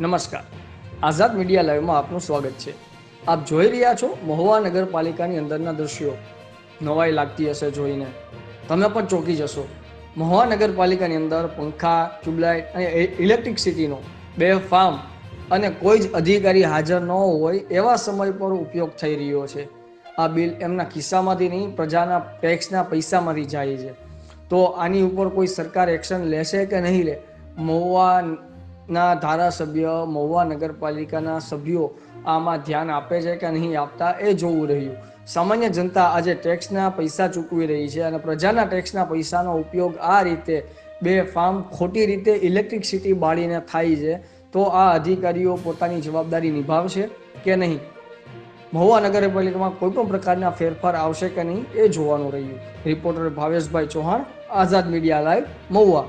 નમસ્કાર. આઝાદ મીડિયા લાઈવમાં આપનું સ્વાગત છે. આપ જોઈ રહ્યા છો મહુવા નગરપાલિકાની અંદરના દ્રશ્યો. નવાઈ લાગતી હશે જોઈને. તમે પણ ચોંકી જશો. મહુવા નગરપાલિકાની અંદર પંખા, ટ્યુબલાઇટ અને ઇલેક્ટ્રિસિટીનો બે ફાર્મ અને કોઈ જ અધિકારી હાજર ન હોય એવા સમય પર ઉપયોગ થઈ રહ્યો છે. આ બિલ એમના ખિસ્સામાંથી નહીં, પ્રજાના ટેક્સના પૈસામાંથી જાય છે. તો આની ઉપર કોઈ સરકાર એક્શન લેશે કે નહીં લે? મહુવાના ધારાસભ્ય મહુવા નગરપાલિકાના સભ્યો આમાં ધ્યાન આપે છે કે નહીં આપતા એ જોવું રહ્યું. સામાન્ય જનતા આજે ટેક્સના પૈસા ચૂકવી રહી છે અને પ્રજાના ટેક્સના પૈસાનો ઉપયોગ આ રીતે બે ફાર્મ ખોટી રીતે ઇલેક્ટ્રિસિટી બાળીને થાય છે, તો આ અધિકારીઓ પોતાની જવાબદારી નિભાવશે કે નહીં? મહુવા નગરપાલિકામાં કોઈ પણ પ્રકારના ફેરફાર આવશે કે નહીં એ જોવાનું રહ્યું. Reporter Bhaveshbhai Chauhan, Azad media live, Mahuva.